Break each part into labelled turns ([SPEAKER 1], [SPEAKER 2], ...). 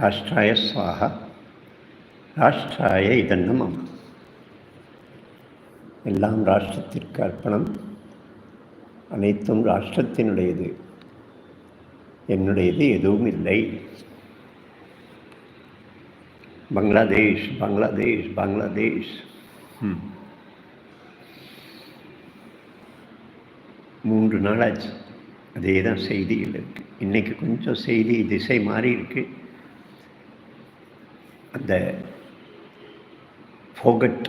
[SPEAKER 1] ராஷ்டிராய ஸ்வாகா ராஷ்டிராய இதன்னு மம எல்லாம் ராஷ்டிரத்திற்கு அர்ப்பணம். அனைத்தும் ராஷ்டிரத்தினுடையது. என்னுடையது எதுவும் இல்லை. பங்களாதேஷ் பங்களாதேஷ் பங்களாதேஷ். மூன்று நாளாச்சு. அதே தான் செய்தியில் இருக்கு. இன்னைக்கு கொஞ்சம் செய்தி திசை மாறி இருக்கு. அந்த ஃபோகட்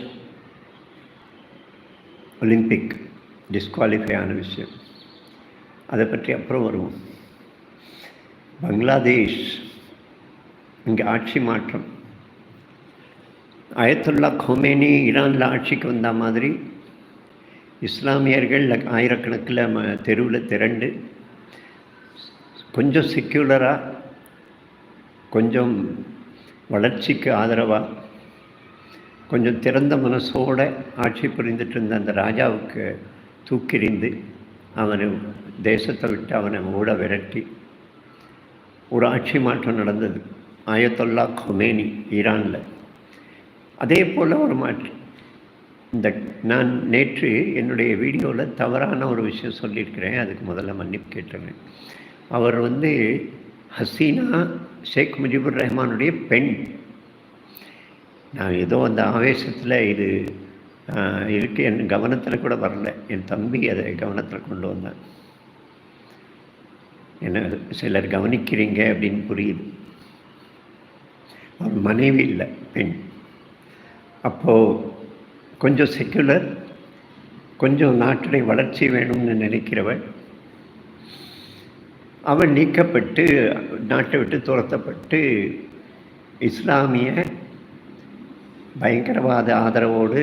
[SPEAKER 1] ஒலிம்பிக் டிஸ்குவாலிஃபை ஆன விஷயம். அதை பற்றி அப்புறம் வருவோம். பங்களாதேஷ் இங்கே ஆட்சி மாற்றம். அயத்துல்லா கொமேனி ஈரானில் ஆட்சிக்கு வந்த மாதிரி இஸ்லாமியர்கள் ஆயிரக்கணக்கில் ம தெருவில் திரண்டு கொஞ்சம் செக்யூலராக கொஞ்சம் வளர்ச்சிக்கு ஆதரவாக கொஞ்சம் திறந்த மனசோட ஆட்சி புரிந்துட்டு இருந்த அந்த ராஜாவுக்கு தூக்கிறிந்து அவனை தேசத்தை விட்டு அவனை ஓட விரட்டி. ஒரு ஆட்சி மாற்றம் நடந்தது. ஆயத்தொல்லா கொமேனி ஈரானில். அதே போல் ஒரு மாற்றம் இந்த நான் நேற்று என்னுடைய வீடியோவில் தவறான ஒரு விஷயம் சொல்லியிருக்கிறேன். அதுக்கு முதல்ல மன்னிப்பு கேட்டுறேன். அவர் வந்து ஹசீனா ஷேக் முஜிபுர் ரஹ்மானுடைய பெண். நான் ஏதோ அந்த ஆவேசத்தில் இது இருக்கு. என் கவனத்தில் கூட வரல. என் தம்பி அதை கவனத்தில் கொண்டு வந்தான். என்ன சிலர் கவனிக்கிறீங்க அப்படின்னு புரியுது. அவர் மனைவி இல்லை பெண். அப்போது கொஞ்சம் செக்குலர் கொஞ்சம் நாட்டுடைய வளர்ச்சி வேணும்னு நினைக்கிறவள் அவன் நீக்கப்பட்டு நாட்டை விட்டு துரத்தப்பட்டு இஸ்லாமிய பயங்கரவாத ஆதரவோடு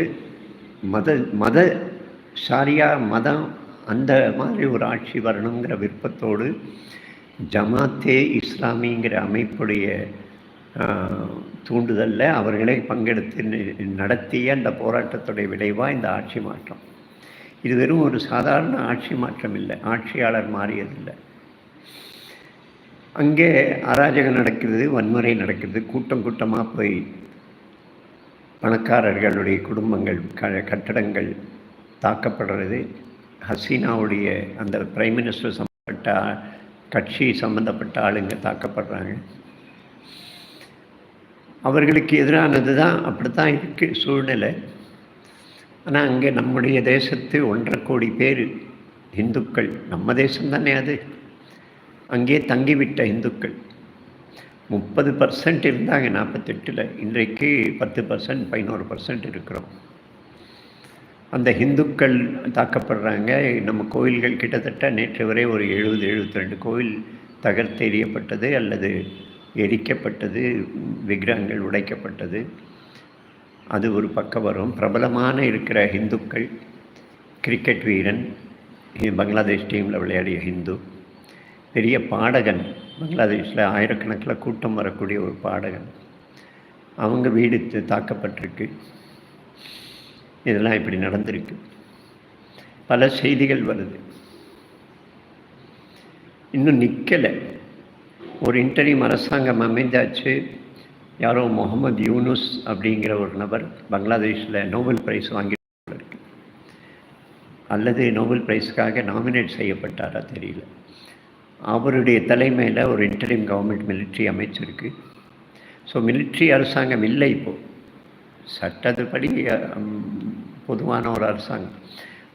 [SPEAKER 1] மத மத ஷாரியா மதம் அந்த மாதிரி ஒரு ஆட்சி வரணுங்கிற விருப்பத்தோடு ஜமாத்தே இஸ்லாமிங்கிற அமைப்புடைய தூண்டுதலில் அவர்களே பங்கெடுத்து நடத்திய அந்த போராட்டத்துடைய விளைவாக இந்த ஆட்சி மாற்றம். இது வெறும் ஒரு சாதாரண ஆட்சி மாற்றம் இல்லை ஆட்சியாளர் மாறியதில்லை. அங்கே அராஜகம் நடக்கிறது வன்முறை நடக்குது கூட்டம் கூட்டமாக போய் பணக்காரர்களுடைய குடும்பங்கள் க கட்டடங்கள் தாக்கப்படுறது. ஹசீனாவுடைய அந்த பிரைம் மினிஸ்டர் சம்மந்தப்பட்ட கட்சி சம்மந்தப்பட்ட ஆளுங்க தாக்கப்படுறாங்க. அவர்களுக்கு எதிரானது தான் அப்படித்தான் இருக்குது சூழ்நிலை. ஆனால் அங்கே நம்முடைய தேசத்து ஒன்றரை கோடி பேர் இந்துக்கள் நம்ம தேசம் தானே அது? அங்கே தங்கிவிட்ட இந்துக்கள். முப்பது பர்சன்ட் இருந்தாங்க நாற்பத்தெட்டில் இன்றைக்கு பத்து பர்சன்ட் பதினோரு பர்சன்ட் இருக்கிறோம். அந்த ஹிந்துக்கள் தாக்கப்படுறாங்க. நம்ம கோயில்கள் கிட்டத்தட்ட நேற்று வரை ஒரு எழுபது எழுபத்தி ரெண்டு கோயில் தகர்த்தெறியப்பட்டது அல்லது எரிக்கப்பட்டது விக்கிரகங்கள் உடைக்கப்பட்டது. அது ஒரு பக்கம் வரும். பிரபலமான இருக்கிற ஹிந்துக்கள் கிரிக்கெட் வீரன் பங்களாதேஷ் டீமில் விளையாடிய ஹிந்து பெரிய பாடகன் பங்களாதேஷில் ஆயிரக்கணக்கில் கூட்டம் வரக்கூடிய ஒரு பாடகன். அவங்க வீடு தாக்கப்பட்டிருக்கு. இதெல்லாம் இப்படி நடந்திருக்கு. பல செய்திகள் வருது. இன்னும் நிற்கலை ஒரு இன்டர்வியூ அரசாங்கம் அமைந்தாச்சு. யாரோ முகமது யூனுஸ் அப்படிங்கிற ஒரு நபர் பங்களாதேஷில் நோபல் பிரைஸ் வாங்கி அல்லது நோபல் பிரைஸ்க்காக நாமினேட் செய்யப்பட்டாரா தெரியல. அவருடைய தலைமையில் ஒரு இன்டரிம் கவர்மெண்ட் மிலிட்ரி அமைச்சிருக்கு. ஸோ மிலிட்ரி அரசாங்கம் இல்லை இப்போது சட்டத்துப்படி பொதுவான ஒரு அரசாங்கம்.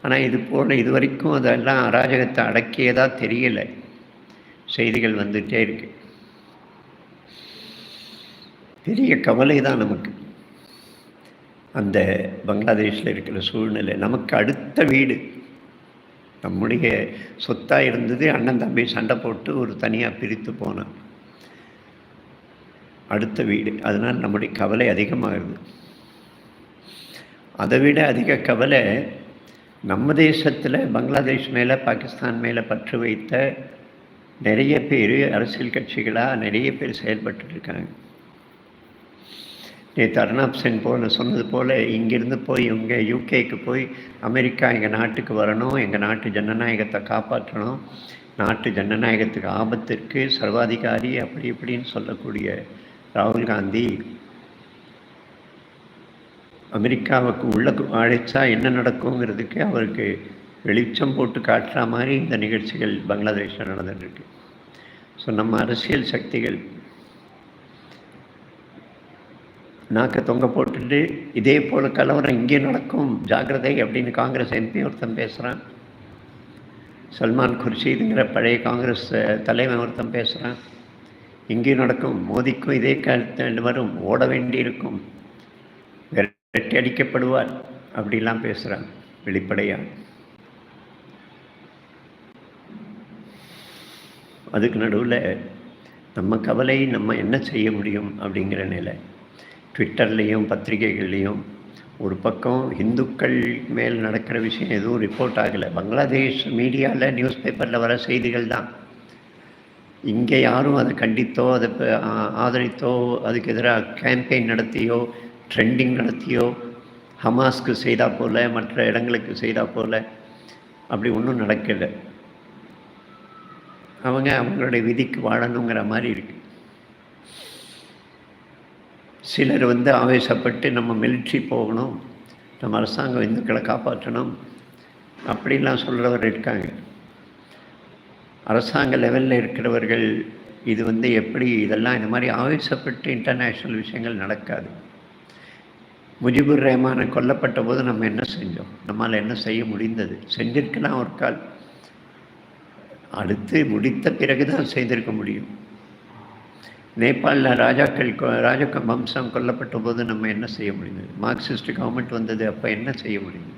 [SPEAKER 1] ஆனால் இது போல் இது வரைக்கும் அதெல்லாம் அராஜகத்தை அடக்கியதாக தெரியலை. செய்திகள் வந்துகிட்டே இருக்கு. பெரிய கவலை தான் நமக்கு. அந்த பங்களாதேஷில் இருக்கிற சூழ்நிலை. நமக்கு அடுத்த வீடு. நம்முடைய சொத்தாக இருந்தது அண்ணன் தம்பி சண்டை போட்டு ஒரு தனியாக பிரித்து போனான். அடுத்த வீடு. அதனால் நம்முடைய கவலை அதிகமாகுது. அதை விட அதிக கவலை நம்ம தேசத்தில் பங்களாதேஷ் மேலே பாகிஸ்தான் மேலே பற்று வைத்த நிறைய பேர் அரசியல் கட்சிகளாக நிறைய பேர் செயல்பட்டு இருக்காங்க. நேற்று அர்ணாப் சென் போல சொன்னது போல் இங்கேருந்து போய் இங்கே யூகேக்கு போய் அமெரிக்கா எங்கள் நாட்டுக்கு வரணும் எங்கள் நாட்டு ஜனநாயகத்தை காப்பாற்றணும். நாட்டு ஜனநாயகத்துக்கு ஆபத்திற்கு சர்வாதிகாரி அப்படி இப்படின்னு சொல்லக்கூடிய ராகுல் காந்தி அமெரிக்காவுக்கு உள்ள அழைச்சா என்ன நடக்குங்கிறதுக்கு அவருக்கு வெளிச்சம் போட்டு காட்டுற மாதிரி இந்த நிகழ்ச்சிகள் பங்களாதேஷில் நடந்துட்டுருக்கு ஸோ நம்ம அரசியல் சக்திகள் நாக்கை தொங்க போட்டுட்டு இதே போல் கலவரம் இங்கே நடக்கும். ஜாக்கிரதை அப்படின்னு காங்கிரஸ் எம்பி ஒருத்தன் பேசுகிறான் சல்மான் குர்ஷீதுங்கிற பழைய காங்கிரஸ் தலைவன் ஒருத்தன் பேசுகிறான் இங்கே நடக்கும். மோதிக்கும் இதே கருத்து வரும் ஓட வேண்டியிருக்கும். விரட்டி அடிக்கப்படுவார் அப்படிலாம் பேசுகிறான் வெளிப்படையாக அதுக்கு நடுவில் நம்ம கவலை நம்ம என்ன செய்ய முடியும் அப்படிங்கிற நிலை. ட்விட்டர்லேயும் பத்திரிகைகள்லேயும் ஒரு பக்கம் இந்துக்கள் மேல் நடக்கிற விஷயம் எதுவும் ரிப்போர்ட் ஆகலை. பங்களாதேஷ் மீடியாவில் நியூஸ் பேப்பரில் வர செய்திகள் தான். இங்கே யாரும் அதை கண்டித்தோ அதை ஆதரித்தோ அதுக்கு எதிராக கேம்பெயின் நடத்தியோ ட்ரெண்டிங் நடத்தியோ ஹமாஸ்க்கு செய்தா போல் மற்ற இடங்களுக்கு செய்தா போல் அப்படி ஒன்றும் நடக்கலை. அவங்க அவங்களுடைய விதிக்கு வாழணுங்கிற மாதிரி இருக்குது சிலர் வந்து ஆவேசப்பட்டு நம்ம மிலிட்ரி போகணும் நம்ம அரசாங்கம் இந்துக்களை காப்பாற்றணும் அப்படின்லாம் சொல்கிறவர் இருக்காங்க. அரசாங்க லெவலில் இருக்கிறவர்கள் இது வந்து எப்படி இதெல்லாம் இந்த மாதிரி ஆவேசப்பட்டு இன்டர்நேஷ்னல் விஷயங்கள் நடக்காது. முஜிபுர் ரஹ்மானை கொல்லப்பட்ட போது நம்ம என்ன செஞ்சோம்? நம்மளால் என்ன செய்ய முடிந்தது? செஞ்சிருக்கலாம் ஒரு கால். அடுத்து முடித்த பிறகு தான் செய்திருக்க முடியும். நேபாளில் ராஜாக்கள் ராஜா வம்சம் கொல்லப்பட்ட போது நம்ம என்ன செய்ய முடியுது? மார்க்சிஸ்ட் கவர்மெண்ட் வந்தது அப்போ என்ன செய்ய முடியும்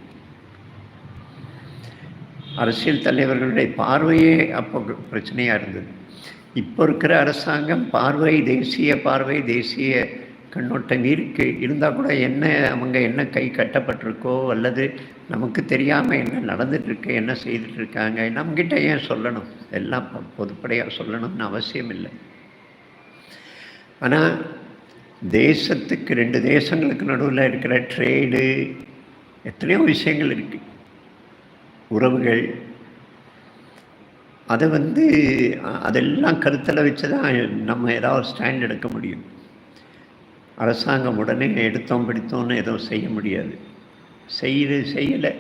[SPEAKER 1] அரசியல் தலைவர்களுடைய பார்வையே அப்போ பிரச்சனையாக இருந்தது. இப்போ இருக்கிற அரசாங்கம் பார்வை தேசிய பார்வை தேசிய கண்ணோட்டம் இருக்கு இருந்தால் கூட என்ன அவங்க என்ன கை கட்டப்பட்டிருக்கோ அல்லது நமக்கு தெரியாமல் என்ன நடந்துட்டுருக்கு என்ன செய்துட்ருக்காங்க நம்மக்கிட்ட ஏன் சொல்லணும்? எல்லாம் பொதுப்படையாக சொல்லணும்னு அவசியம் இல்லை ஆனால் தேசத்துக்கு ரெண்டு தேசங்களுக்கு நடுவில் இருக்கிற ட்ரேடு எத்தனையோ விஷயங்கள் இருக்குது உறவுகள் அதை வந்து அதெல்லாம் கருத்தில் வச்சு தான் நம்ம ஏதாவது ஸ்டாண்ட் எடுக்க முடியும். அரசாங்கம் உடனே எடுத்தோம் பிடித்தோன்னு எதுவும் செய்ய முடியாது. செய்து செய்யலை.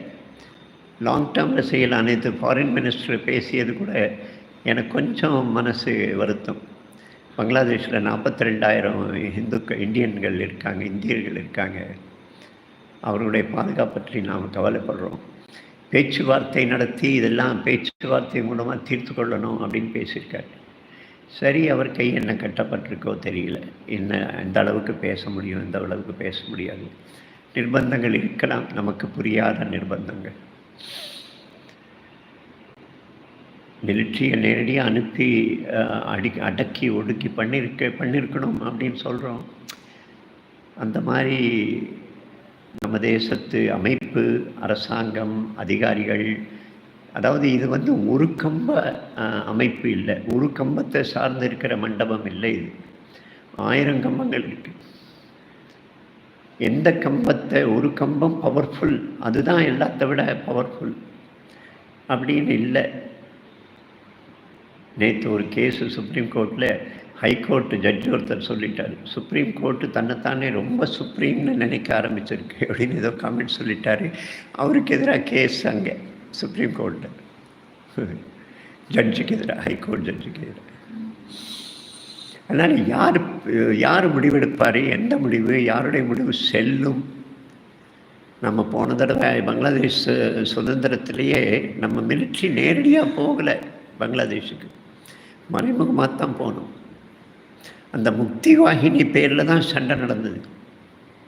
[SPEAKER 1] லாங் டேர்மில் செய்யலை. அனைத்து ஃபாரின் மினிஸ்டர் பேசியது கூட எனக்கு கொஞ்சம் மனசு வருத்தம். பங்களாதேஷில் நாற்பத்தி ரெண்டாயிரம் இந்துக்கள் இந்தியன்கள் இருக்காங்க இந்தியர்கள் இருக்காங்க. அவர்களுடைய பாதுகாப்பு பற்றி நாம் கவலைப்படுறோம். பேச்சுவார்த்தை நடத்தி இதெல்லாம் பேச்சுவார்த்தை மூலமாக தீர்த்து கொள்ளணும் அப்படின்னு பேசியிருக்காரு. சரி அவர் கை என்ன கட்டப்பட்டிருக்கோ தெரியல. என்ன எந்த அளவுக்கு பேச முடியும் எந்த அளவுக்கு பேச முடியாது. நிர்பந்தங்கள் இருக்கலாம் நமக்கு புரியாத நிர்பந்தங்கள். மிலிட்ரியை நேரடியாக அனுப்பி அடி அடக்கி ஒடுக்கி பண்ணியிருக்க பண்ணியிருக்கணும் அப்படின்னு சொல்கிறோம் அந்த மாதிரி நம்ம தேசத்து அமைப்பு அரசாங்கம் அதிகாரிகள் அதாவது இது வந்து ஒரு கம்ப அமைப்பு இல்லை. ஒரு கம்பத்தை சார்ந்து இருக்கிற மண்டபம் இல்லை இது. ஆயிரம் கம்பங்கள் இருக்கு. எந்த கம்பத்தை ஒரு கம்பம் பவர்ஃபுல் அதுதான் எல்லாத்த விட பவர்ஃபுல் அப்படின்னு இல்லை. நேற்று ஒரு கேஸு சுப்ரீம் கோர்ட்டில் ஹைகோர்ட்டு ஜட்ஜ் ஒருத்தர் சொல்லிட்டார். சுப்ரீம் கோர்ட்டு தன்னைத்தானே ரொம்ப சுப்ரீம்னு நினைக்க ஆரம்பிச்சிருக்கு அப்படின்னு ஏதோ கமெண்ட் சொல்லிட்டாரு. அவருக்கு எதிராக கேஸ் அங்கே சுப்ரீம் கோர்ட்டில் ஜட்ஜுக்கு எதிராக ஹைகோர்ட் ஜட்ஜுக்கு எதிராக. அதனால் யார் யார் முடிவெடுப்பார் எந்த முடிவு யாருடைய முடிவு செல்லும்? நம்ம போன தடவை பங்களாதேஷ் சுதந்திரத்திலேயே நம்ம மிலிட்ரி நேரடியாக போகலை பங்களாதேஷுக்கு. மறைமுகமாக தான் போகணும் அந்த முக்தி வாகினி பேரில் தான் சண்டை நடந்தது.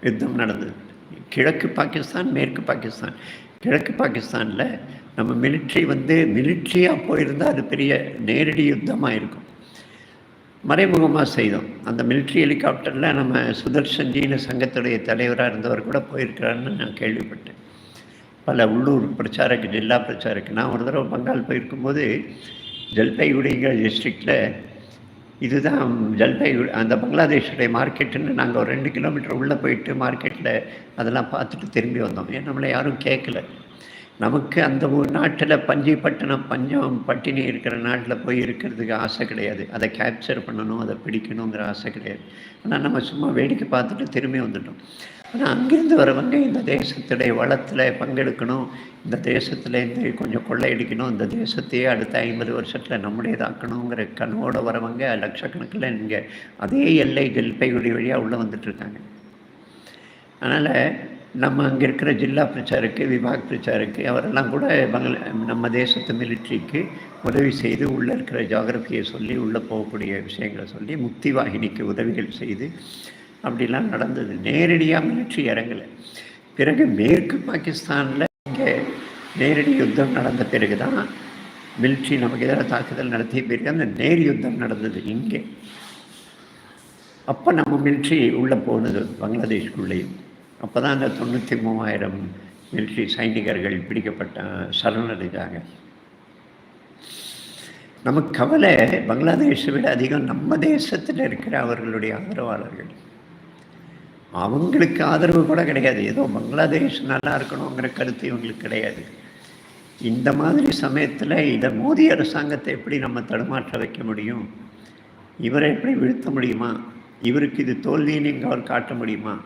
[SPEAKER 1] யுத்தம் நடந்தது. கிழக்கு பாகிஸ்தான் மேற்கு பாகிஸ்தான். கிழக்கு பாகிஸ்தானில் நம்ம மிலிட்ரி வந்து மிலிட்ரியாக போயிருந்தால் அது பெரிய நேரடி யுத்தமாக இருக்கும். மறைமுகமாக செய்தோம். அந்த மிலிட்ரி ஹெலிகாப்டரில் நம்ம சுதர்ஷன் ஜீன சங்கத்துடைய தலைவராக இருந்தவர் கூட போயிருக்கிறான்னு நான் கேள்விப்பட்டேன். பல உள்ளூர் பிரச்சாரக்கு ஜில்லா பிரச்சாரக்கு. நான் ஒரு தடவை பங்கால் போயிருக்கும்போது ஜல்பைகுடிங்கிற டிஸ்ட்ரிக்டில் இதுதான் ஜல்பைகுடி அந்த பங்களாதேஷுடைய மார்க்கெட்டுன்னு நாங்கள் ஒரு ரெண்டு கிலோமீட்டர் உள்ளே போயிட்டு மார்க்கெட்டில் அதெல்லாம் பார்த்துட்டு திரும்பி வந்தோம். ஏன் நம்மளை யாரும் கேட்கல நமக்கு அந்த ஒரு நாட்டில் பஞ்சிப்பட்டினம் பஞ்சம் பட்டினி இருக்கிற நாட்டில் போய் இருக்கிறதுக்கு ஆசை கிடையாது. அதை கேப்சர் பண்ணணும் அதை பிடிக்கணுங்கிற ஆசை கிடையாது. ஆனால் நம்ம சும்மா வேடிக்கை பார்த்துட்டு திரும்பி வந்துட்டோம். ஆனால் அங்கிருந்து வரவங்க இந்த தேசத்துடைய வளத்தில் பங்கெடுக்கணும் இந்த தேசத்தில் இந்த கொஞ்சம் கொள்ளையடிக்கணும் இந்த தேசத்தையே அடுத்த ஐம்பது வருஷத்தில் நம்முடையதாக்கணுங்கிற கனவோடு வரவங்க லட்சக்கணக்கில் இங்கே அதே எல்லை ஜல்பைகுடி வழியாக உள்ளே வந்துட்டுருக்காங்க அதனால் நம்ம அங்கே இருக்கிற ஜில்லா பிரச்சாருக்கு விபாக் பிரச்சாருக்கு அவரெல்லாம் கூட பங்கள நம்ம தேசத்து மிலிட்ரிக்கு உதவி செய்து உள்ளே இருக்கிற ஜாகிரபியை சொல்லி உள்ளே போகக்கூடிய விஷயங்களை சொல்லி முக்தி வாகினிக்கு உதவிகள் செய்து அப்படிலாம் நடந்தது. நேரடியாக மிலிட்ரி இறங்கலை. பிறகு மேற்கு பாகிஸ்தானில் இங்கே நேரடி யுத்தம் நடந்த பிறகு தான் மிலிட்ரி நமக்கு எதிராக தாக்குதல் நடத்திய பிறகு அந்த நேர் யுத்தம் நடந்தது இங்கே. அப்போ நம்ம மிலிட்ரி உள்ளே போனது பங்களாதேஷ்குள்ளேயும் அப்போ தான் அந்த தொண்ணூற்றி மூவாயிரம் மிலிட்ரி சைனிகர்கள் பிடிக்கப்பட்ட சரணடைஞ்சாங்க நமக்கு கவலை பங்களாதேஷை விட அதிகம் நம்ம தேசத்தில் இருக்கிற அவர்களுடைய ஆதரவாளர்கள். அவங்களுக்கு ஆதரவு கூட கிடையாது. ஏதோ பங்களாதேஷ் நல்லா இருக்கணுங்கிற கருத்து இவங்களுக்கு கிடையாது. இந்த மாதிரி சமயத்தில் இதை மோதி அரசாங்கத்தை எப்படி நம்ம தடுமாற்ற வைக்க முடியும்? இவரை எப்படி வீழ்த்த முடியுமா? இவருக்கு இது தோல்வின்னு இங்கே அவர் காட்ட முடியுமா?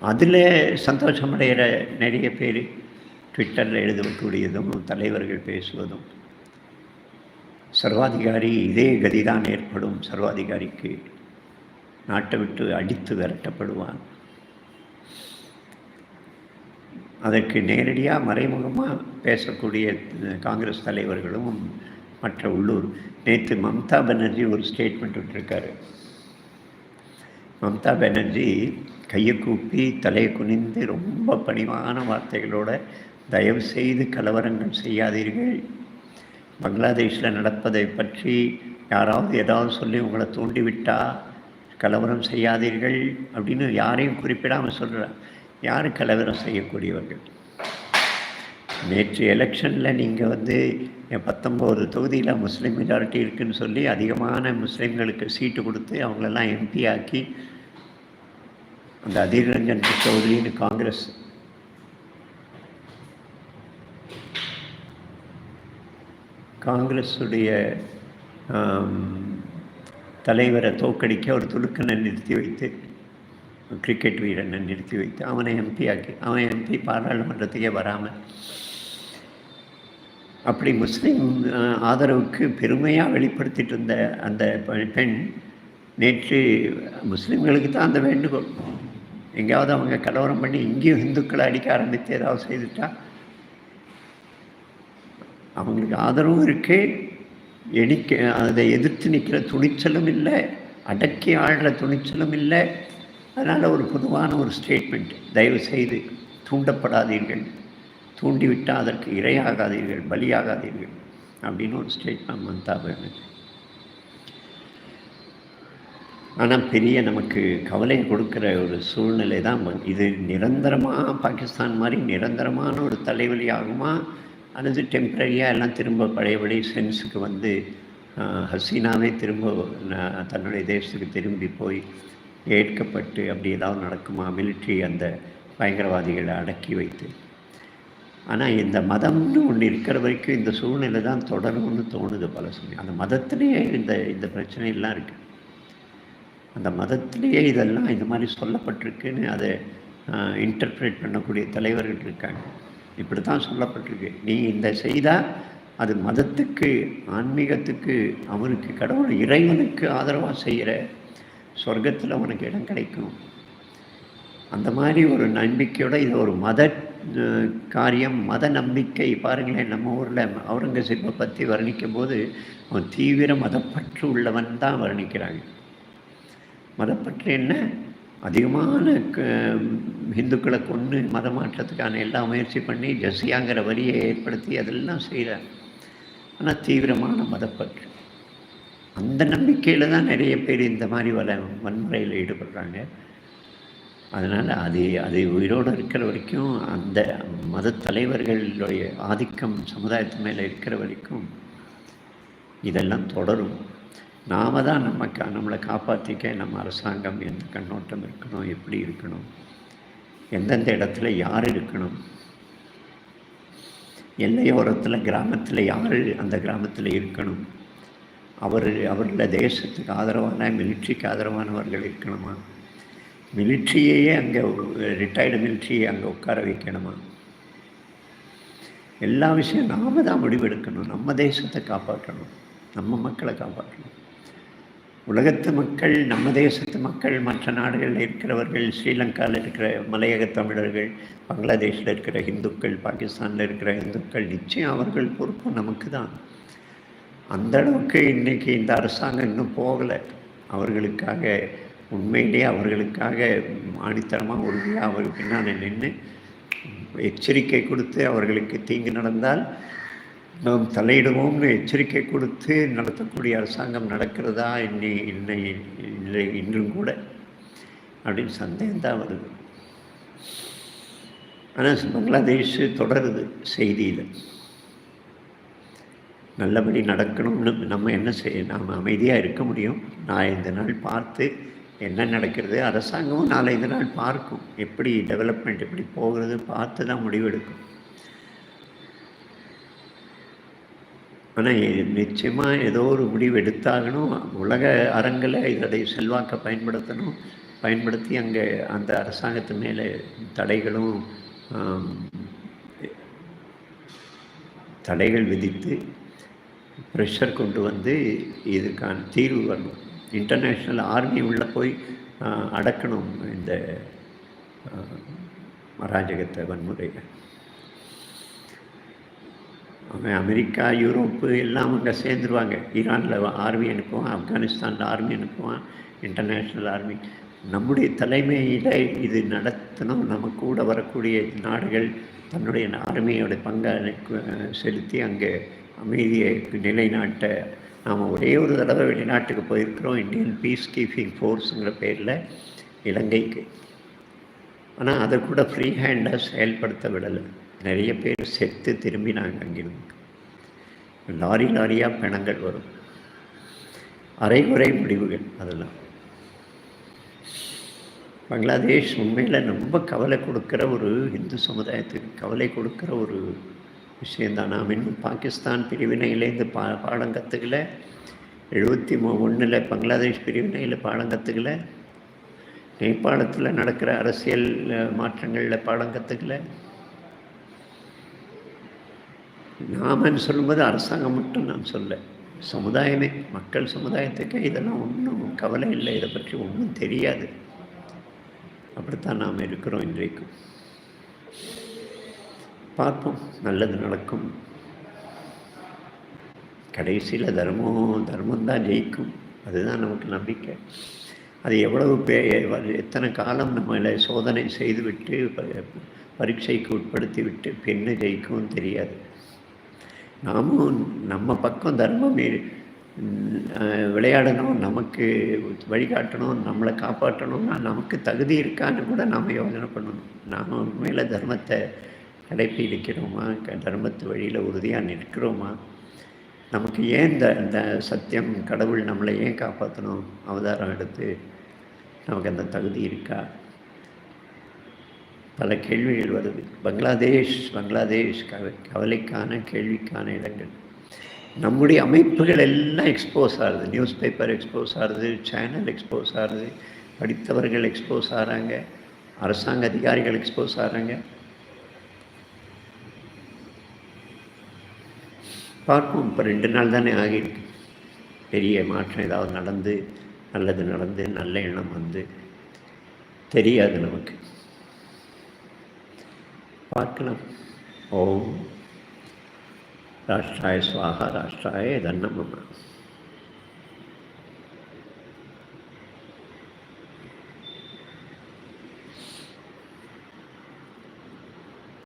[SPEAKER 1] அதில் சந்தோஷமடைகிற நிறைய பேர் ட்விட்டரில் எழுதக்கூடியதும் தலைவர்கள் பேசுவதும். சர்வாதிகாரி இதே கதிதான் ஏற்படும். சர்வாதிகாரிக்கு நாட்டை விட்டு அடித்து விரட்டப்படுவான். அதற்கு நேரடியாக மறைமுகமாக பேசக்கூடிய காங்கிரஸ் தலைவர்களும் மற்ற உள்ளூர். நேற்று மம்தா பானர்ஜி ஒரு ஸ்டேட்மெண்ட் விட்டுருக்காரு. மம்தா பானர்ஜி கையை கூப்பி தலையை குனிந்து ரொம்ப பணிவான வார்த்தைகளோட தயவு செய்து கலவரங்கள் செய்யாதீர்கள். பங்களாதேஷில் நடப்பதை பற்றி யாராவது ஏதாவது சொல்லி உங்களை தூண்டிவிட்டால் கலவரம் செய்யாதீர்கள் அப்படின்னு யாரையும் குறிப்பிடாமல் சொல்கிறார் யார் கலவரம் செய்யக்கூடியவர்கள்? நேற்று எலெக்ஷனில் நீங்கள் வந்து பத்தொம்போது தொகுதியில் முஸ்லீம் மெஜாரிட்டி இருக்குதுன்னு சொல்லி அதிகமான முஸ்லீம்களுக்கு சீட்டு கொடுத்து அவங்களெல்லாம் எம்பி ஆக்கி அந்த அதீர் ரஞ்சன் சௌத்ரின்னு காங்கிரஸ். காங்கிரஸுடைய தலைவரை தோக்கடிக்க ஒரு துலுக்கனை நிறுத்தி வைத்து கிரிக்கெட் வீரனை நிறுத்தி வைத்து அவனை எம்பி ஆக்கி அவன் எம்பி பாராளுமன்றத்துக்கே வராமல். அப்படி முஸ்லீம் ஆதரவுக்கு பெருமையாக வெளிப்படுத்திட்டு இருந்த அந்த பெண் நேற்று முஸ்லீம்களுக்கு தான் அந்த வேண்டுகோள். எங்கேயாவது அவங்க கலவரம் பண்ணி இங்கேயும் இந்துக்களை அடிக்க ஆரம்பித்து ஏதாவது செய்துட்டா? அவங்களுக்கு ஆதரவும் இருக்குது எடிக்க அதை எதிர்த்து நிற்கிற துணிச்சலும் இல்லை அடக்கி ஆடுற துணிச்சலும் இல்லை. அதனால் ஒரு பொதுவான ஒரு ஸ்டேட்மெண்ட் தயவு செய்து தூண்டப்படாதீர்கள். தூண்டிவிட்டால் அதற்கு இரையாகாதீர்கள் பலியாகாதீர்கள் அப்படின்னு ஒரு ஸ்டேட்மெண்ட் மம்தா பேனர்ஜி ஆனால் பெரிய நமக்கு கவலை கொடுக்குற ஒரு சூழ்நிலை தான் இது நிரந்தரமாக பாகிஸ்தான் மாதிரி நிரந்தரமான ஒரு தலைவலி ஆகுமா அல்லது டெம்பரரியாக எல்லாம் திரும்ப பழையபடி சென்ஸுக்கு வந்து ஹசீனாவே திரும்ப தன்னுடைய தேசத்துக்கு திரும்பி போய் ஏற்கப்பட்டு அப்படி ஏதாவது நடக்குமா? மிலிட்ரி அந்த பயங்கரவாதிகளை அடக்கி வைத்து. ஆனால் இந்த மதம்னு ஒன்று இருக்கிற வரைக்கும் இந்த சூழ்நிலை தான் தொடரும்னு தோணுது பல சமயம். அந்த மதத்திலேயே இந்த இந்த பிரச்சனையெல்லாம் இருக்குது அந்த மதத்திலேயே இதெல்லாம் இந்த மாதிரி சொல்லப்பட்டிருக்குன்னு அதை இன்டர்பிரேட் பண்ணக்கூடிய தலைவர்கள் இருக்காங்க. இப்படி தான் சொல்லப்பட்டிருக்கு. நீ இந்த செய்தால் அது மதத்துக்கு ஆன்மீகத்துக்கு அவனுக்கு கடவுள் இறைவனுக்கு ஆதரவாக செய்கிற சொர்க்கத்தில் அவனுக்கு இடம் கிடைக்கும். அந்த மாதிரி ஒரு நம்பிக்கையோட இது ஒரு மத காரியம் மத நம்பிக்கை. பாருங்களேன் நம்ம ஊரில் அவுரங்கசீப்பை பற்றி வர்ணிக்கும் போது அவன் தீவிர மதப்பற்று உள்ளவன் தான் வர்ணிக்கிறாங்க. மதப்பற்று என்ன? அதிகமான இந்துக்களை கொண்டு மத மாற்றத்துக்கான எல்லா முயற்சி பண்ணி ஜசியாங்கிற வரியை ஏற்படுத்தி அதெல்லாம் செய்கிறார். ஆனால் தீவிரமான மதப்பற்று. அந்த நம்பிக்கையில் தான் நிறைய பேர் இந்த மாதிரி வல வன்முறையில் ஈடுபடுறாங்க. அதனால் அது அது உயிரோடு இருக்கிற வரைக்கும் அந்த மத தலைவர்களுடைய ஆதிக்கம் சமுதாயத்து மேலே இருக்கிற வரைக்கும் இதெல்லாம் தொடரும். நாம தான் நம்ம கா நம்மளை காப்பாற்றிக்க நம்ம அரசாங்கம் எந்த கண்ணோட்டம் இருக்கணும் எப்படி இருக்கணும் எந்தெந்த இடத்துல யார் இருக்கணும் எல்லையோரத்தில் கிராமத்தில் யார் அந்த கிராமத்தில் இருக்கணும் அவர் அவர்கள தேசத்துக்கு ஆதரவான மிலிட்ரிக்கு ஆதரவானவர்கள் இருக்கணுமா? மிலிட்ரியையே அங்கே ரிட்டையர்டு மிலிட்ரியை அங்கே உட்கார வைக்கணுமா? எல்லா விஷயம் நாம் தான் முடிவெடுக்கணும். நம்ம தேசத்தை காப்பாற்றணும். நம்ம மக்களை காப்பாற்றணும். உலகத்து மக்கள் நம்ம தேசத்து மக்கள் மற்ற நாடுகளில் இருக்கிறவர்கள் ஸ்ரீலங்காவில் இருக்கிற மலையக தமிழர்கள் பங்களாதேஷில் இருக்கிற இந்துக்கள் பாகிஸ்தானில் இருக்கிற இந்துக்கள் நிச்சயம் அவர்கள் பொறுப்பு நமக்கு தான் அந்த அளவுக்கு இன்றைக்கி இந்த அரசாங்கம் இன்னும் போகலை. அவர்களுக்காக உண்மையிலேயே அவர்களுக்காக ஆணித்தரமாக உறுதியாக அவர் பின்னால் நின்று எச்சரிக்கை கொடுத்து அவர்களுக்கு தீங்கு நடந்தால் நாம் தலையிடுவோம்னு எச்சரிக்கை கொடுத்து நடத்தக்கூடிய அரசாங்கம் நடக்கிறதா இன்னி இன்னை இல்லை இன்றும் கூட அப்படின்னு சந்தேகம் தான் வருது. ஆனால் பங்களாதேஷ் தொடருது செய்தியில். நல்லபடி நடக்கணும்னு நம்ம என்ன செய்ய நாம் அமைதியாக இருக்க முடியும். நாலஞ்சு நாள் பார்த்து என்ன நடக்கிறது அரசாங்கமும் நாலஞ்சு நாள் பார்க்கும். எப்படி டெவலப்மெண்ட் எப்படி போகிறது பார்த்து தான் முடிவெடுக்கும். ஆனால் நிச்சயமாக ஏதோ ஒரு முடிவு எடுத்தாகணும். உலக அரங்கில் இதோடைய செல்வாக்கை பயன்படுத்தணும். பயன்படுத்தி அங்கே அந்த அரசாங்கத்து மேலே தடைகளும் தடைகள் விதித்து ப்ரெஷர் கொண்டு வந்து இதுக்கான தீர்வு வரணும் இன்டர்நேஷ்னல் ஆர்மி உள்ளே போய் அடக்கணும் இந்த அராஜகத்தை வன்முறையை. அவன் அமெரிக்கா யூரோப்பு எல்லாம் அங்கே சேர்ந்துருவாங்க. ஈரானில் ஆர்மி அனுப்புவான் ஆப்கானிஸ்தானில் ஆர்மி அனுப்புவான் இன்டர்நேஷ்னல் ஆர்மி நம்முடைய தலைமையில் இது நடத்தணும். நம்ம கூட வரக்கூடிய நாடுகள் தன்னுடைய ஆர்மியோட பங்கை செலுத்தி அங்கே அமைதியை நிலைநாட்ட நாம் ஒரே ஒரு தடவை வெளிநாட்டுக்கு போயிருக்கிறோம். இந்தியன் பீஸ் கீப்பிங் ஃபோர்ஸுங்கிற பேரில் இலங்கைக்கு. ஆனால் அதை கூட ஃப்ரீ ஹேண்டாக செயல்படுத்த விடலை. நிறைய பேர் செத்து திரும்பினாங்க அங்கிருந்து. லாரி லாரியாக பிணங்கள் வரும். அரைகுறை முடிவுகள் அதெல்லாம். பங்களாதேஷ் உண்மையில் ரொம்ப கவலை கொடுக்குற ஒரு இந்து சமுதாயத்துக்கு கவலை கொடுக்குற ஒரு விஷயந்தான் நாம் இன்னும் பாகிஸ்தான் பிரிவினையிலேருந்து பா பாடம் கற்றுக்கல எழுபத்தி மூ ஒன்றில் பங்களாதேஷ் பிரிவினையில் பாடம் கற்றுக்கல நேபாளத்தில் நடக்கிற அரசியல் மாற்றங்களில் பாடம் கற்றுக்கல நாமன்னு சொல்லும்போது அரசாங்கம் மட்டும் நான் சொல்ல. சமுதாயமே மக்கள் சமுதாயத்துக்கு இதெல்லாம் ஒன்றும் கவலை இல்லை. இதை பற்றி ஒன்றும் தெரியாது. அப்படித்தான் நாம் இருக்கிறோம் இன்றைக்கும் பார்ப்போம். நல்லது நடக்கும். கடைசியில் தர்மம் தர்மம் தான் ஜெயிக்கும். அதுதான் நமக்கு நம்பிக்கை. அது எவ்வளவு பே எத்தனை காலம் நம்மளை சோதனை செய்துவிட்டு பரீட்சைக்கு உட்படுத்தி விட்டு பெண்ணு ஜெயிக்கும் தெரியாது. நாமும் நம்ம பக்கம் தர்மம் விளையாடணும் நமக்கு வழிகாட்டணும் நம்மளை காப்பாற்றணும்னா நமக்கு தகுதி இருக்கான்னு கூட நாம் யோசனை பண்ணணும். நாம் உண்மையில் தர்மத்தை கடைப்பிடிக்கிறோமா தர்மத்து வழியில் உறுதியாக நிற்கிறோமா? நமக்கு ஏன் இந்த இந்த சத்தியம் கடவுள் நம்மளை ஏன் காப்பாற்றணும் அவதாரம் எடுத்து நமக்கு அந்த தகுதி இருக்கா? பல கேள்விகள் வருது பங்களாதேஷ் பங்களாதேஷ் கவ கவலைக்கான கேள்விக்கான இடங்கள். நம்முடைய அமைப்புகள் எல்லாம் எக்ஸ்போஸ் ஆகுது. நியூஸ் பேப்பர் எக்ஸ்போஸ் ஆகுது சேனல் எக்ஸ்போஸ் ஆகுது படித்தவர்கள் எக்ஸ்போஸ் ஆகிறாங்க அரசாங்க அதிகாரிகள் எக்ஸ்போஸ் ஆகிறாங்க. பார்ப்போம். இப்போ ரெண்டு நாள் தானே ஆகியிருக்கு. பெரிய மாற்றம் ஏதாவது நடந்து நல்லது நடந்து நல்ல எண்ணம் வந்து தெரியாது நமக்கு. பார்க்கலாம் ஓம் ராஷ்டிராய சுவாகா ராஷ்டிராய தன்னமமா